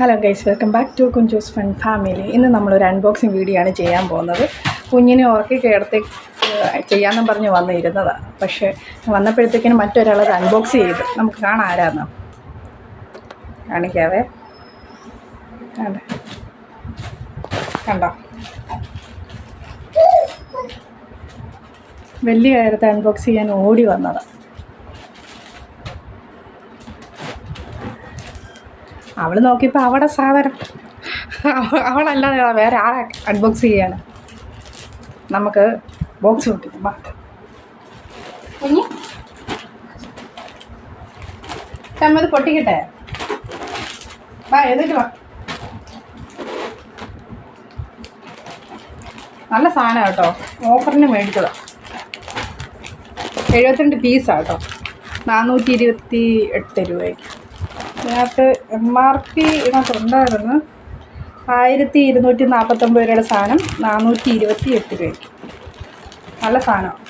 Hello guys welcome back to Kunchos fun family ഇന്ന് നമ്മളൊരു unboxing video ആണ് ചെയ്യാൻ പോകുന്നത്. കുഞ്ഞിനെ ഉറക്കി കിടത്തി ചെയ്യാമെന്നും പറഞ്ഞ് വന്നിരുന്നതാണ് പക്ഷേ വന്നപ്പോഴത്തേക്കിനും മറ്റൊരാളത് അൺബോക്സ് ചെയ്തു. നമുക്ക് കാണാം ആരാന്ന്. കാണിക്കാവേ. കണ്ടോ? വലിയ കാര്യത്തെ അൺബോക്സ് ചെയ്യാൻ ഓടി വന്നതാണ് അവൾ നോക്കിയപ്പോൾ അവിടെ സാധനം. അവ- അവളല്ലാതെ വേറെ ആരെ അൺബോക്സ് ചെയ്യാണ്. നമുക്ക് ബോക്സ് വാ. കുഞ്ഞി. ചമ്മത് പൊട്ടിക്കട്ടെ? വാ എന്നിട്ട് വാ. നല്ല സാധനം കേട്ടോ. ഓഫറിന് മേടിച്ചതാ. എഴുപത്തിരണ്ട് പീസാണ് കേട്ടോ. നാനൂറ്റി ഇരുപത്തി എട്ട് രൂപയ്ക്ക്. ഇതിനകത്ത് എം ആർ പി ഇതിനകത്ത് ഉണ്ടായിരുന്നു. ആയിരത്തി ഇരുന്നൂറ്റി നാൽപ്പത്തൊമ്പത് രൂപയുടെ സാധനം നാനൂറ്റി ഇരുപത്തി എട്ട് രൂപയ്ക്ക്. നല്ല സാധനമാണ്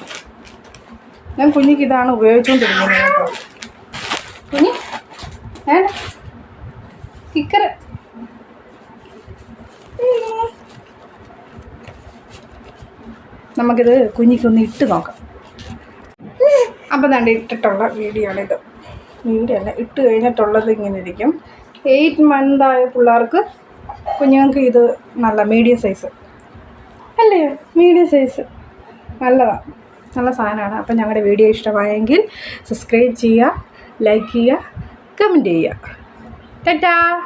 ഞാൻ കുഞ്ഞിക്ക് ഇതാണ് ഉപയോഗിച്ചുകൊണ്ടിരിക്കുന്നത് കേട്ടോ. കുഞ്ഞി ഏ? കിക്കർ നമുക്കിത് കുഞ്ഞിക്കൊന്ന് ഇട്ട് നോക്കാം. അപ്പം തന്നെ ഇട്ടിട്ടുള്ള വീഡിയോ ആണിത് അല്ല ഇട്ട് കഴിഞ്ഞിട്ടുള്ളത് ഇങ്ങനെ ഇരിക്കും എയ്റ്റ് മന്ത് ആയ പിള്ളേർക്ക് കുഞ്ഞുങ്ങൾക്ക് ഇത് നല്ല മീഡിയം സൈസ് അല്ലേ? മീഡിയം സൈസ് നല്ലതാണ് നല്ല സാധനമാണ്. അപ്പം ഞങ്ങളുടെ വീഡിയോ ഇഷ്ടമായെങ്കിൽ സബ്സ്ക്രൈബ് ചെയ്യുക ലൈക്ക് ചെയ്യുക കമന്റ് ചെയ്യുക. ടാറ്റാ